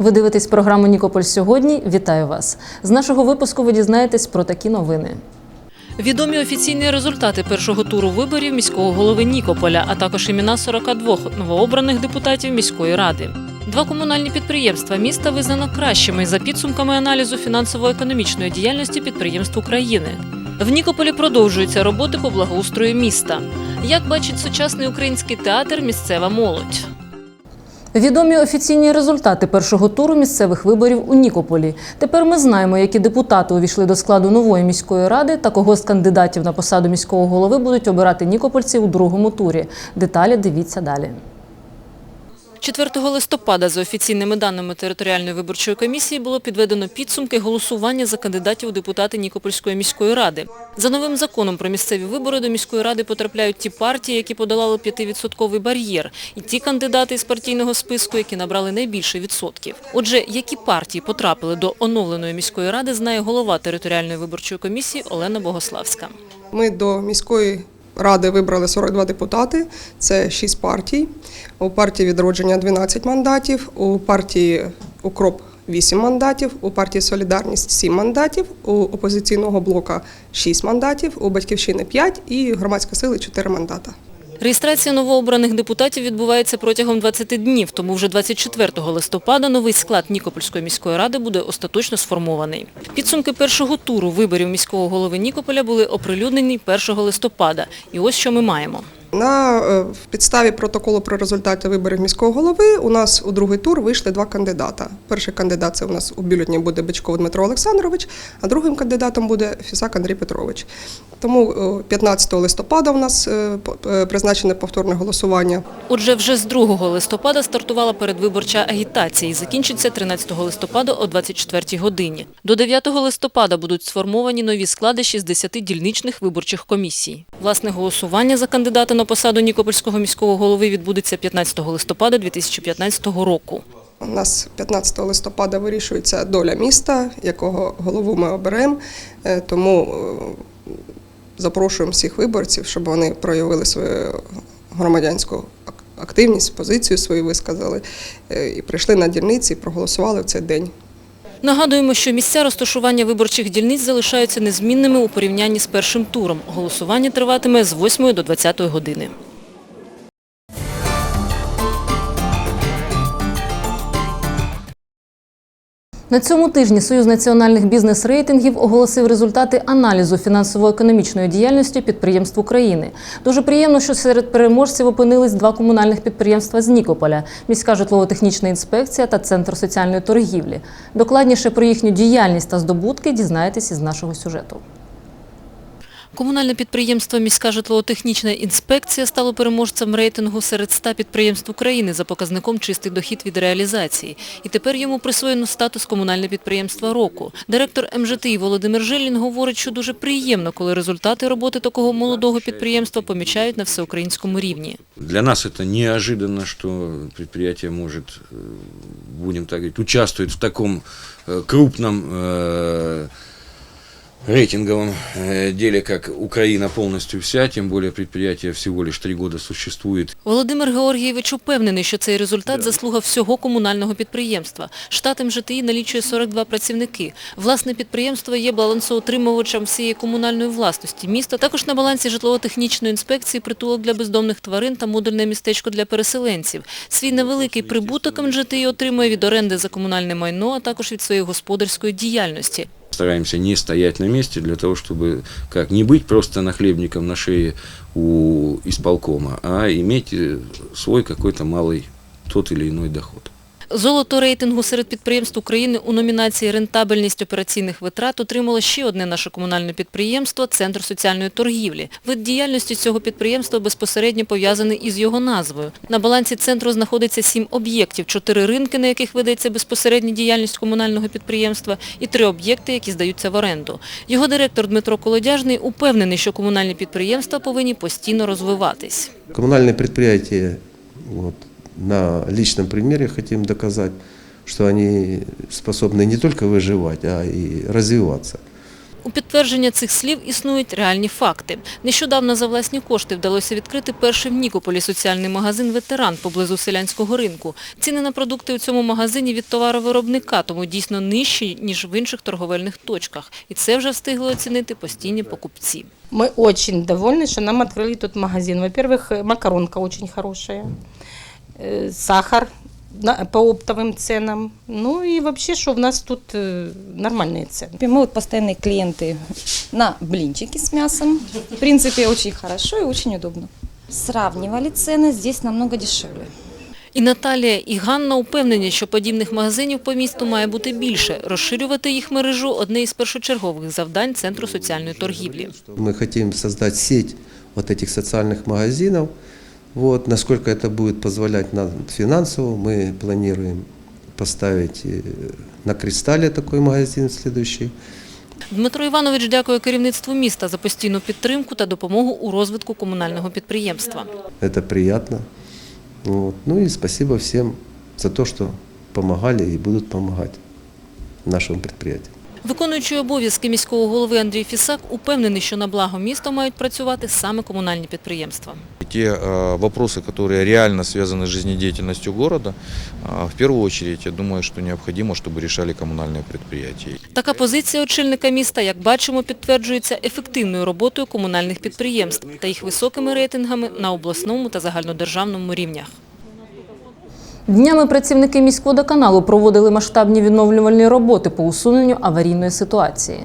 Ви дивитесь програму Нікополь сьогодні. Вітаю вас! З нашого випуску ви дізнаєтесь про такі новини. Відомі офіційні результати першого туру виборів міського голови Нікополя, а також імена 42 новообраних депутатів міської ради. Два комунальні підприємства міста визнано кращими за підсумками аналізу фінансово-економічної діяльності підприємств України. В Нікополі продовжуються роботи по благоустрою міста. Як бачить сучасний український театр місцева молодь. Відомі офіційні результати першого туру місцевих виборів у Нікополі. Тепер ми знаємо, які депутати увійшли до складу нової міської ради та кого з кандидатів на посаду міського голови будуть обирати нікопольці у другому турі. Деталі дивіться далі. 4 листопада за офіційними даними територіальної виборчої комісії було підведено підсумки голосування за кандидатів у депутати Нікопольської міської ради. За новим законом про місцеві вибори до міської ради потрапляють ті партії, які подолали 5-відсотковий бар'єр, і ті кандидати із партійного списку, які набрали найбільше відсотків. Отже, які партії потрапили до оновленої міської ради, знає голова територіальної виборчої комісії Олена Богославська. Ми до міської ради вибрали 42 депутати, це 6 партій. У партії відродження 12 мандатів, у партії Укроп 8 мандатів, у партії Солідарність 7 мандатів, у опозиційного блока 6 мандатів, у батьківщини 5 і громадська сили 4 мандата. Реєстрація новообраних депутатів відбувається протягом 20 днів, тому вже 24 листопада новий склад Нікопольської міської ради буде остаточно сформований. Підсумки першого туру виборів міського голови Нікополя були оприлюднені 1 листопада. І ось що ми маємо. На е, підставі протоколу про результати виборів міського голови у нас у другий тур вийшли два кандидата. Перший кандидат це у нас у бюлетні буде Бичков Дмитро Олександрович, а другим кандидатом буде Фісак Андрій Петрович. Тому е, 15 листопада у нас е, е, призначене повторне голосування. Отже, вже з 2 листопада стартувала передвиборча агітація і закінчиться 13 листопада о 24 годині. До 9 листопада будуть сформовані нові склади 60 дільничних виборчих комісій. Власне голосування за кандидата на посаду Нікопольського міського голови відбудеться 15 листопада 2015 року. У нас 15 листопада вирішується доля міста, якого голову ми оберемо. Е, Тому е, запрошуємо всіх виборців, щоб вони проявили свою громадянську ак- активність, позицію свою висказали е, і прийшли на дільниці і проголосували в цей день. Нагадуємо, що місця розташування виборчих дільниць залишаються незмінними у порівнянні з першим туром. Голосування триватиме з 8 до 20 години. На цьому тижні Союз національних бізнес-рейтингів оголосив результати аналізу фінансово-економічної діяльності підприємств України. Дуже приємно, що серед переможців опинились два комунальних підприємства з Нікополя – міська житлово-технічна інспекція та центр соціальної торгівлі. Докладніше про їхню діяльність та здобутки дізнаєтесь із нашого сюжету. Комунальне підприємство «Міська житлово-технічна інспекція» стало переможцем рейтингу серед 100 підприємств України за показником «Чистий дохід від реалізації». І тепер йому присвоєно статус комунальне підприємство року. Директор МЖТІ Володимир Жилін говорить, що дуже приємно, коли результати роботи такого молодого підприємства помічають на всеукраїнському рівні. Для нас это неожиданно, что предприятие может, э, будем так говорить, участвует в таком э, крупном э, рейтинговом э, деле, как Украина полностью вся, тем более предприятие всего лишь три года существует. Володимир Георгійович упевнений, що цей результат – заслуга всього комунального підприємства. Штат МЖТІ налічує 42 працівники. Власне підприємство є балансоутримувачем всієї комунальної власності міста. Також на балансі житлово-технічної інспекції притулок для бездомних тварин та модульне містечко для переселенців. Свій невеликий прибуток МЖТІ отримує від оренди за комунальне майно, а також від своєї господарської діяльності. Стараемся не стоять на месте для того, чтобы как не быть просто нахлебником на шее у исполкома, а иметь э, свой какой-то малый тот или иной доход. Золото рейтингу серед підприємств України у номінації «Рентабельність операційних витрат» отримало ще одне наше комунальне підприємство – Центр соціальної торгівлі. Вид діяльності цього підприємства безпосередньо пов'язаний із його назвою. На балансі центру знаходиться сім об'єктів, чотири ринки, на яких ведеться безпосередня діяльність комунального підприємства, і три об'єкти, які здаються в оренду. Його директор Дмитро Колодяжний упевнений, що комунальні підприємства повинні постійно розвиватись. Коммунальные предприятия, вот, на личном примере хотим доказать, что они способны не только выживать, а и развиваться. У підтвердження цих слів існують реальні факти. Нещодавно за власні кошти вдалося відкрити перший в Нікополі соціальний магазин «Ветеран» поблизу селянського ринку. Ціни на продукти у цьому магазині від товаровиробника, тому дійсно нижчі, ніж в інших торговельних точках. І це вже встигли оцінити постійні покупці. Мы очень довольны, что нам открыли тут магазин. Во-первых, э, макаронка очень хорошая, э, сахар на- по оптовым ценам. Ну и вообще, что в нас тут э, нормальные цены. Мы вот постоянные клиенты на блинчики с мясом. В принципе, очень хорошо и очень удобно. Сравнивали цены, здесь намного дешевле. І Наталія, і Ганна упевнені, що подібних магазинів по місту має бути більше. Розширювати їх мережу – одне із першочергових завдань Центру соціальної торгівлі. Мы хотим создать сеть вот этих социальных магазинов. Вот, насколько это будет позволять нам финансово, мы планируем поставить э, на Кристалле такой магазин следующий. Дмитро Іванович дякує керівництву міста за постійну підтримку та допомогу у розвитку комунального підприємства. Это приятно. Вот. Ну и спасибо всем за то, что помогали и будут помогать нашему предприятию. Виконуючий обов'язки міського голови Андрій Фісак упевнений, що на благо міста мають працювати саме комунальні підприємства. Те э, вопросы, которые реально связаны с жизнедеятельностью города, э, в первую очередь, я думаю, что необходимо, чтобы решали коммунальные предприятия. Така позиція очільника міста, як бачимо, підтверджується ефективною роботою комунальних підприємств та їх високими рейтингами на обласному та загальнодержавному рівнях. Днями працівники міськводоканалу проводили масштабні відновлювальні роботи по усуненню аварійної ситуації.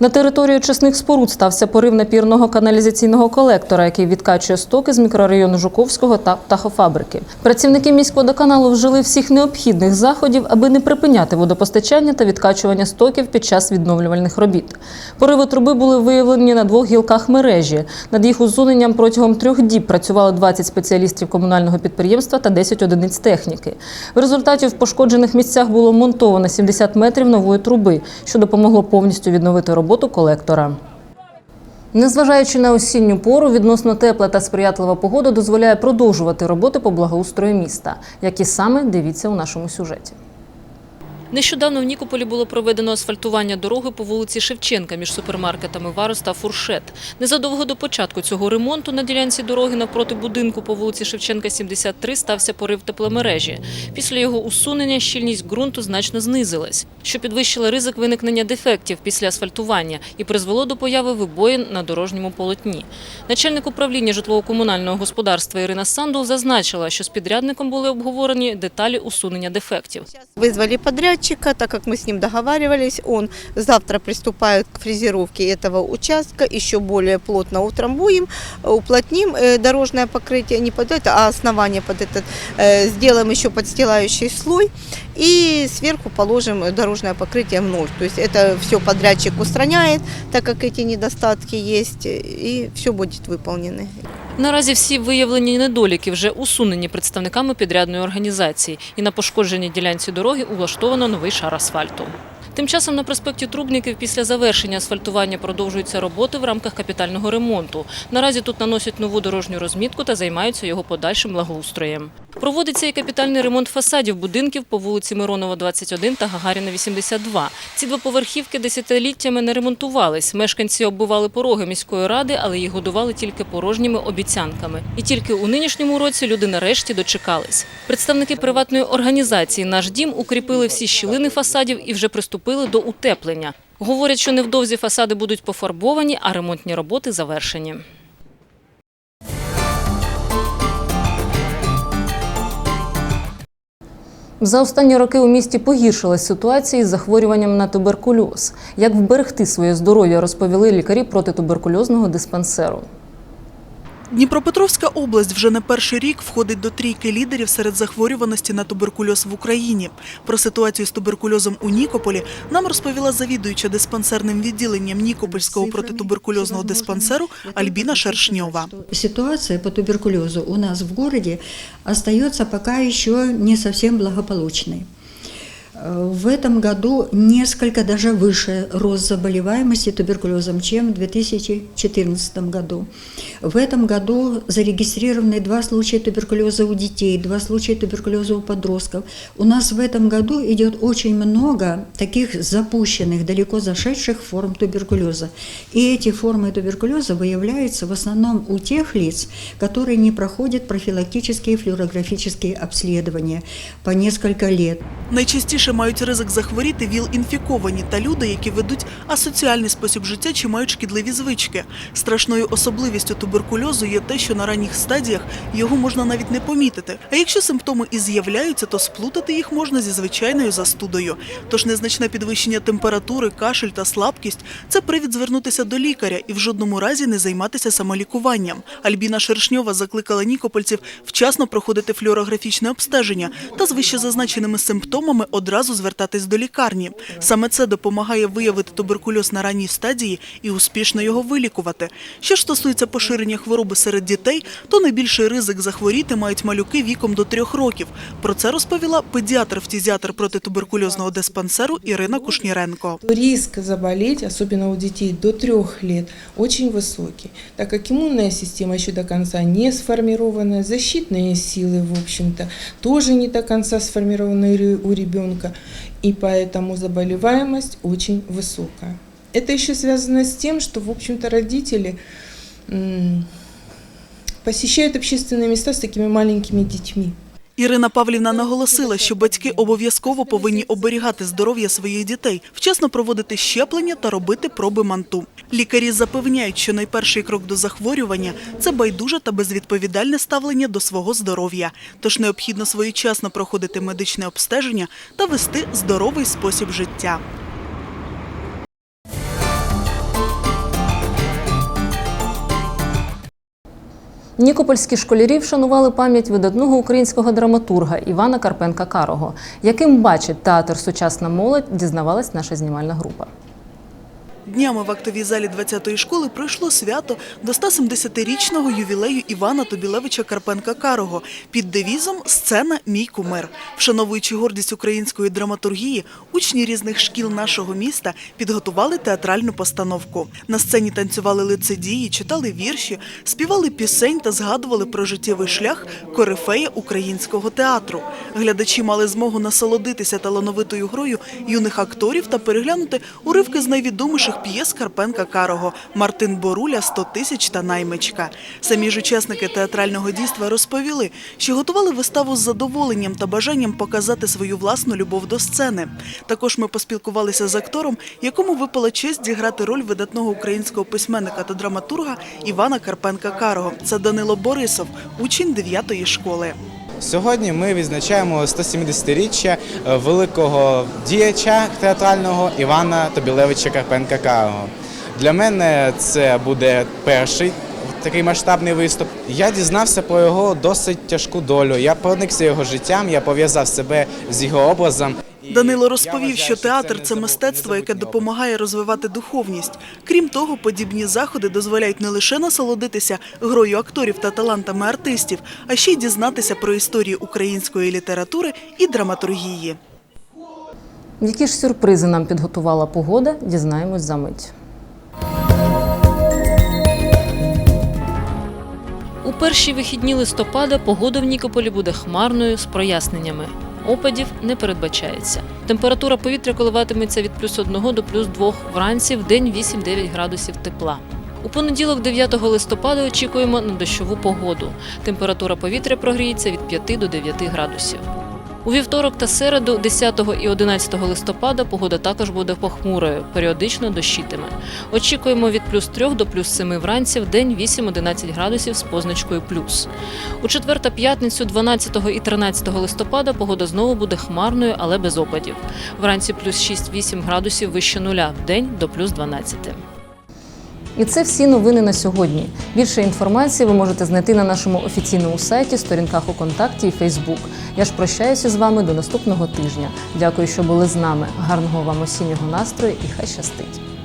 На території очисних споруд стався порив напірного каналізаційного колектора, який відкачує стоки з мікрорайону Жуковського та птахофабрики. Працівники міськводоканалу вжили всіх необхідних заходів, аби не припиняти водопостачання та відкачування стоків під час відновлювальних робіт. Пориви труби були виявлені на двох гілках мережі. Над їх усуненням протягом трьох діб працювало 20 спеціалістів комунального підприємства та 10 одиниць техніки. В результаті в пошкоджених місцях було монтовано 70 метрів нової труби, що допомогло повністю відновити роботу колектора. Незважаючи на осінню пору, відносно тепла та сприятлива погода дозволяє продовжувати роботи по благоустрою міста. Які саме дивіться у нашому сюжеті. Нещодавно в Нікополі було проведено асфальтування дороги по вулиці Шевченка між супермаркетами Варус та Фуршет. Незадовго до початку цього ремонту на ділянці дороги навпроти будинку по вулиці Шевченка 73 стався порив тепломережі. Після його усунення щільність ґрунту значно знизилась, що підвищило ризик виникнення дефектів після асфальтування і призвело до появи вибоїн на дорожньому полотні. Начальник управління житлово-комунального господарства Ірина Сандул зазначила, що з підрядником були обговорені деталі усунення дефектів. Вызвали подрядчика, так как мы с ним договаривались, он завтра приступает к фрезеровке этого участка, еще более плотно утрамбуем, уплотним э, дорожное покрытие, не под это, а основание под этот, э, сделаем еще подстилающий слой и сверху положим дорожное покрытие вновь. То есть это все подрядчик устраняет, так как эти недостатки есть, и все будет выполнено. Наразі всі виявлені недоліки вже усунені представниками підрядної організації, і на пошкодженій ділянці дороги улаштовано новий шар асфальту. Тим часом на проспекті Трубників після завершення асфальтування продовжуються роботи в рамках капітального ремонту. Наразі тут наносять нову дорожню розмітку та займаються його подальшим благоустроєм. Проводиться і капітальний ремонт фасадів будинків по вулиці Миронова, 21 та Гагаріна, 82. Ці двоповерхівки десятиліттями не ремонтувались. Мешканці оббивали пороги міської ради, але їх годували тільки порожніми обіцянками. І тільки у нинішньому році люди нарешті дочекались. Представники приватної організації «Наш дім» укріпили всі щілини фасадів і вже приступили до утеплення. Говорять, що невдовзі фасади будуть пофарбовані, а ремонтні роботи завершені. За останні роки у місті погіршилась ситуація із захворюванням на туберкульоз. Як вберегти своє здоров'я, розповіли лікарі протитуберкульозного диспансеру. Дніпропетровська область вже не перший рік входить до трійки лідерів серед захворюваності на туберкульоз в Україні. Про ситуацію з туберкульозом у Нікополі нам розповіла завідуюча диспансерним відділенням Нікопольського протитуберкульозного диспансеру Альбіна Шершньова. Ситуация по туберкулезу у нас в городе остается пока еще не совсем благополучной. В этом году несколько даже выше рост заболеваемости туберкулезом, чем в 2014 году. В этом году зарегистрированы два случая туберкулеза у детей, два случая туберкулеза у подростков. У нас в этом году идет очень много таких запущенных, далеко зашедших форм туберкулеза. И эти формы туберкулеза выявляются в основном у тех лиц, которые не проходят профилактические флюорографические обследования по несколько лет. Найчастіше мають ризик захворіти ВІЛ-інфіковані та люди, які ведуть асоціальний спосіб життя чи мають шкідливі звички. Страшною особливістю туберкульозу є те, що на ранніх стадіях його можна навіть не помітити. А якщо симптоми і з'являються, то сплутати їх можна зі звичайною застудою. Тож незначне підвищення температури, кашель та слабкість це привід звернутися до лікаря і в жодному разі не займатися самолікуванням. Альбіна Шершньова закликала нікопольців вчасно проходити флюорографічне обстеження та з вищезазначеними симптомами одразу звертатись до лікарні. Саме це допомагає виявити туберкульоз на ранній стадії і успішно його вилікувати. Що ж стосується поширення хвороби серед дітей, то найбільший ризик захворіти мають малюки віком до трьох років. Про це розповіла педіатр-фтізіатр протитуберкульозного диспансеру Ірина Кушніренко. Риск заболеть, особенно у детей до трех лет, очень высокий, так как иммунная система еще до конца не сформирована, защитные силы, в общем-то, тоже не до конца сформированы ре- у Ребенка, и поэтому заболеваемость очень высокая. Это еще связано с тем, что, в общем-то, родители посещают общественные места с такими маленькими детьми. Ірина Павлівна наголосила, що батьки обов'язково повинні оберігати здоров'я своїх дітей, вчасно проводити щеплення та робити проби манту. Лікарі запевняють, що найперший крок до захворювання це байдуже та безвідповідальне ставлення до свого здоров'я. Тож необхідно своєчасно проходити медичне обстеження та вести здоровий спосіб життя. Нікопольські школярі вшанували пам'ять видатного українського драматурга Івана Карпенка Карого. Яким бачить театр сучасна молодь, дізнавалась наша знімальна група. Днями в актовій залі 20-ї школи пройшло свято до 170-річного ювілею Івана Тобілевича Карпенка Карого під девізом Сцена мій кумир. Вшановуючи гордість української драматургії, учні різних шкіл нашого міста підготували театральну постановку. На сцені танцювали лицедії, читали вірші, співали пісень та згадували про життєвий шлях корифея українського театру. Глядачі мали змогу насолодитися талановитою грою юних акторів та переглянути уривки з найвідоміших п'єс Карпенка Карого Мартин Боруля, «100 тисяч та наймичка. Самі ж учасники театрального дійства розповіли, що готували виставу з задоволенням та бажанням показати свою власну любов до сцени. Також ми поспілкувалися з актором, якому випала честь зіграти роль видатного українського письменника та драматурга Івана Карпенка Карого. Це Данило Борисов, учень 9-ї школи. Сьогодні ми відзначаємо 170-річчя е, великого діяча театрального Івана Тобілевича Карпенка Карого. Для мене це буде перший такий масштабний виступ. Я дізнався про його досить тяжку долю. Я проникся його життям, я пов'язав себе з його образом. Данило розповів, що театр це мистецтво, яке допомагає розвивати духовність. Крім того, подібні заходи дозволяють не лише насолодитися грою акторів та талантами артистів, а ще й дізнатися про історію української літератури і драматургії. Які ж сюрпризи нам підготувала погода, дізнаємось за мить. У перші вихідні листопада погода в Нікополі буде хмарною з проясненнями. Опадів не передбачається. Температура повітря коливатиметься від плюс 1 до плюс 2 вранці, в день 8-9 градусів тепла. У понеділок, 9 листопада, очікуємо на дощову погоду. Температура повітря прогріється від 5 до 9 градусів. У вівторок та середу, 10 і 11 листопада, погода також буде похмурою, періодично дощитиме. Очікуємо від плюс 3 до плюс 7 вранці, в день 8-11 градусів з позначкою плюс. У четвер та п'ятницю, 12 і 13 листопада, погода знову буде хмарною, але без опадів. Вранці плюс 6-8 градусів вище нуля, в день до плюс 12. І це всі новини на сьогодні. Більше інформації ви можете знайти на нашому офіційному сайті, сторінках у контакті і Фейсбук. Я ж прощаюся з вами до наступного тижня. Дякую, що були з нами. Гарного вам осіннього настрою і хай щастить!